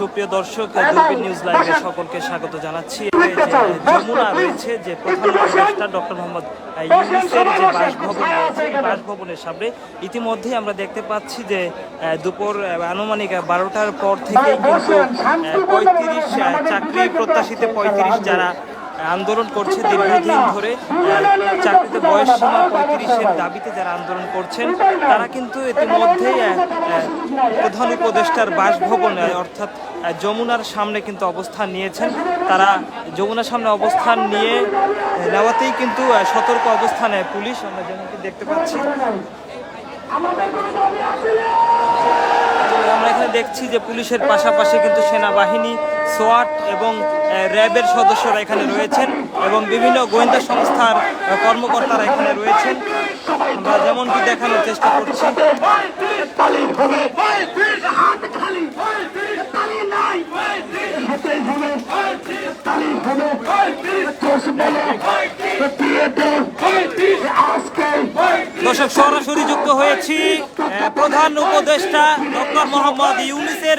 সুপ্রিয় দর্শক দুর্বীন নিউজ লাইভে সকলকে স্বাগত জানাচ্ছি। যমুনা রয়েছে যে প্রধান উপদেষ্টা ডক্টর মোহাম্মদ ইউনুসের যে বাসভবন রয়েছে বাসভবনের সামনে। ইতিমধ্যেই আমরা দেখতে পাচ্ছি যে দুপুর আনুমানিক বারোটার পর থেকেই কিন্তু পঁয়ত্রিশ চাকরি প্রত্যাশিত পঁয়ত্রিশ যারা আন্দোলন করছে দীর্ঘদিন ধরে চাকরিতে বয়স সীমা পঁয়ত্রিশের দাবিতে যারা আন্দোলন করছেন, তারা কিন্তু ইতিমধ্যেই প্রধান উপদেষ্টার বাসভবন অর্থাৎ যমুনার সামনে কিন্তু অবস্থান নিয়েছেন। তারা যমুনার সামনে অবস্থান নিয়ে নেওয়াতেই কিন্তু সতর্ক অবস্থানে পুলিশ, আমরা যেমনটি দেখতে পাচ্ছি। আমরা এখানে দেখছি যে পুলিশের পাশাপাশি কিন্তু সেনাবাহিনী সোয়াট এবং র্যাবের সদস্যরা এখানে রয়েছেন এবং বিভিন্ন গোয়েন্দা সংস্থার কর্মকর্তারা এখানে রয়েছেন আমরা যেমনটি দেখানোর চেষ্টা করছি দর্শক, সরাসরি যুক্ত হয়েছি প্রধান উপদেষ্টা ডক্টর মোহাম্মদ ইউনিসের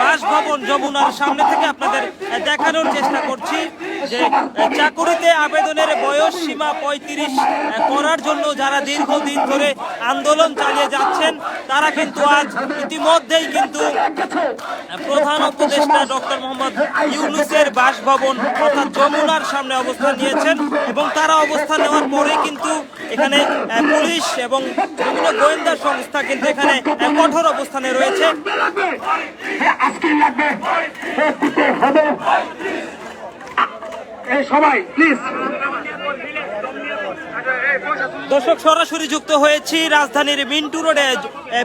বাসভবন যমুনার সামনে থেকে আপনাদের দেখানোর চেষ্টা করছি যে চাকুরিতে আবেদনের বয়স সীমা পঁয়ত্রিশ করার জন্য যারা দীর্ঘদিন ধরে আন্দোলন চালিয়ে যাচ্ছেন, তারা কিন্তু আজ ইতিমধ্যেই কিন্তু প্রধান উপদেষ্টা ডক্টর মোহাম্মদ ইউনুসের বাসভবন অর্থাৎ যমুনার সামনে অবস্থান নিয়েছেন এবং তারা অবস্থান নেওয়ার পরে কিন্তু এখানে পুলিশ এবং বিভিন্ন গোয়েন্দা সংস্থা কিন্তু এখানে কঠোর অবস্থানে রয়েছে। দর্শক, সরাসরি যুক্ত হয়েছি রাজধানীর মিন্টু রোডে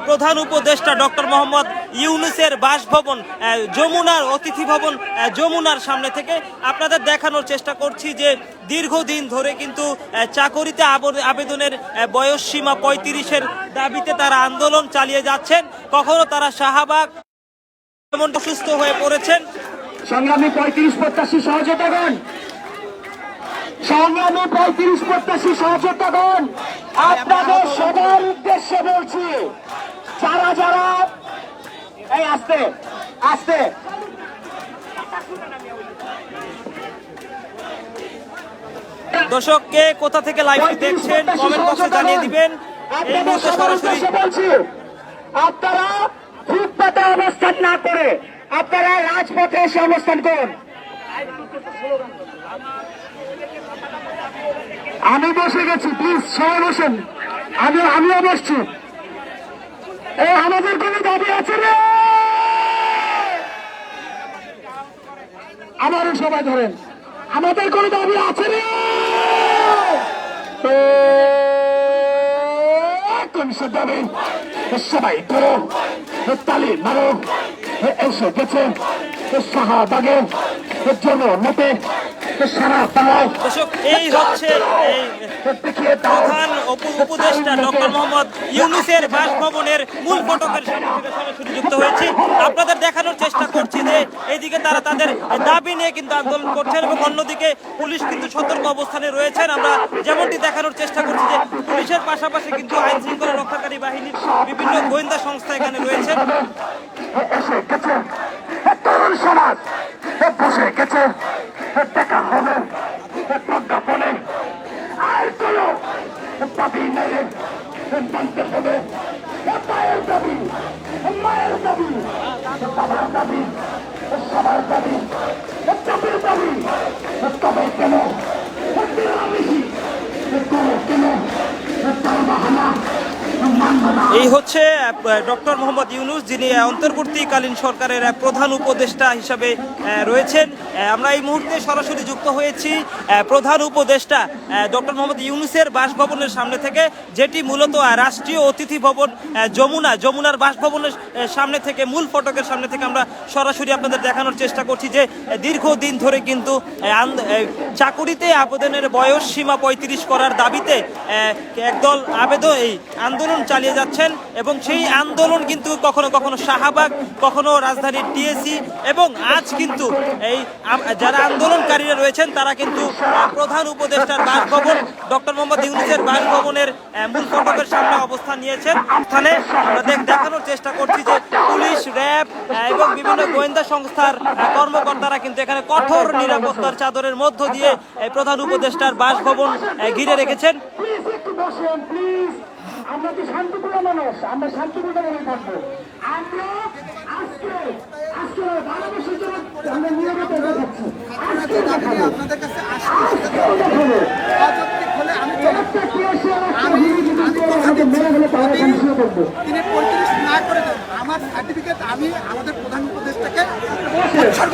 প্রধান উপদেষ্টা ডক্টর মোহাম্মদ ইউনুসের বাসভবন যমুনার অতিথি ভবন যমুনার সামনে থেকে আপনাদের দেখানোর চেষ্টা করছি যে দীর্ঘদিন ধরে কিন্তু চাকরিতে আব- আবেদনের বয়স সীমা পঁয়ত্রিশের দাবিতে তারা আন্দোলন চালিয়ে যাচ্ছেন। কখনো তারা শাহবাগ অসুস্থ হয়ে পড়েছেন। সংগ্রামী পঁয়ত্রিশ প্রত্যাশী সহযোগিতাগণ সংগ্রামী পঁয়ত্রিশ প্রত্যাশী সহযোগিতাগণ আপনাদের সবার উদ্দেশ্যে বলছি, যারা যারা এই আসতে আসতে। দর্শক কে কোথা থেকে লাইভটি দেখছেন কমেন্ট বক্সে জানিয়ে দিবেন। এই মুহূর্তে সরাসরি বলছি আপনারা ফুটপাতে অবস্থান না করে আপনারা রাজপথে এসে অবস্থান করুন। আমি বসে গেছি প্লিজ সবাই বসেন। আমি আমিও বসছি। এই আমাদের কোনো দাবি আছে রে? আমারও সবাই ধরেন। আমাদের কোনো দাবি আছে রে কমিশন দাবি? সবাই করো তালি মারো এসে গেছে শাহবাগে জন্য নেতে সারা বাংলায়। এই হচ্ছে প্রধান উপ- উপদেষ্টা ডক্টর মোহাম্মদ ইউনুসের বাসভবনের মূল ফটকের সামনে যুক্ত হয়েছি। আপনাদের দেখানোর চেষ্টা করছি। যে এইদিকে তারা তাদের দাবি নিয়ে কিন্তু আন্দোলন করছেন এবং অন্যদিকে পুলিশ কিন্তু সতর্ক অবস্থানে রয়েছেন। আমরা যেমনটি দেখানোর চেষ্টা করছি যে পুলিশের পাশাপাশি কিন্তু আইন শৃঙ্খলা রক্ষাকারী বাহিনীর বিভিন্ন গোয়েন্দা সংস্থা এখানে হবে মায়ের দাবি মায়ের দাবি দাবি সবার দাবি দাবির দাবি তবে কেন? কোনো? কেন তার বাহানা এই হচ্ছে ডক্টর মোহাম্মদ ইউনুস, যিনি অন্তর্বর্তীকালীন সরকারের প্রধান উপদেষ্টা হিসাবে রয়েছেন। আমরা এই মুহূর্তে সরাসরি যুক্ত হয়েছি প্রধান উপদেষ্টা ডক্টর মোহাম্মদ ইউনুসের বাসভবনের সামনে থেকে, যেটি মূলত রাষ্ট্রীয় অতিথি ভবন যমুনা, যমুনার বাসভবনের সামনে থেকে, মূল ফটকের সামনে থেকে আমরা সরাসরি আপনাদের দেখানোর চেষ্টা করছি যে, দীর্ঘদিন ধরে কিন্তু চাকুরিতে আবেদনের বয়স সীমা পঁয়ত্রিশ করার দাবিতে একদল আবেদন এই আন্দোলন আন্দোলন চালিয়ে যাচ্ছেন এবং সেই আন্দোলন কিন্তু কখনো কখনো শাহবাগ, কখনো রাজধানীর টিএসি এবং আজ কিন্তু এই যারা আন্দোলনকারীরা রয়েছেন, তারা কিন্তু প্রধান উপদেষ্টার বাসভবন, ডক্টর মোহাম্মদ ইউনুসের বাসভবনের মূল ফটকের সামনে অবস্থান নিয়েছেন। স্থানে দেখানোর চেষ্টা করছি যে পুলিশ, র্যাব এবং বিভিন্ন গোয়েন্দা সংস্থার কর্মকর্তারা কিন্তু এখানে কঠোর নিরাপত্তার চাদরের মধ্য দিয়ে প্রধান উপদেষ্টার বাসভবন ঘিরে রেখেছেন। আমরা কি শান্তিপূর্ণ মানুষ আমরা শান্তিপূর্ণ ভাবে থাকব। আমরা আজকে আজকে বাংলাদেশের জন্য আমরা নিরাপত্তা দেখাচ্ছি আজকে দেখাবো। আজকেও দেখাবো। তিনি পঁয়ত্রিশ না করে আমার সার্টিফিকেট আমি আমাদের প্রধান উপদেষ্টাকে উৎসর্গ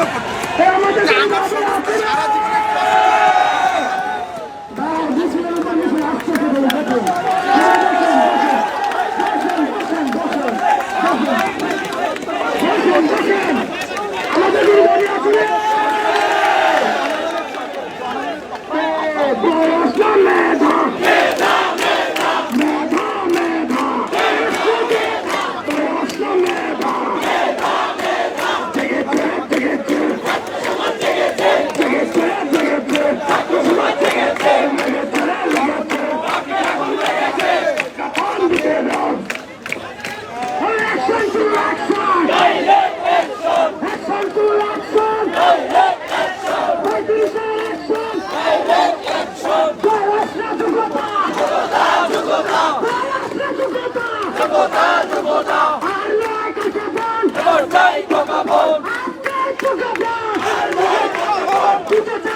就这。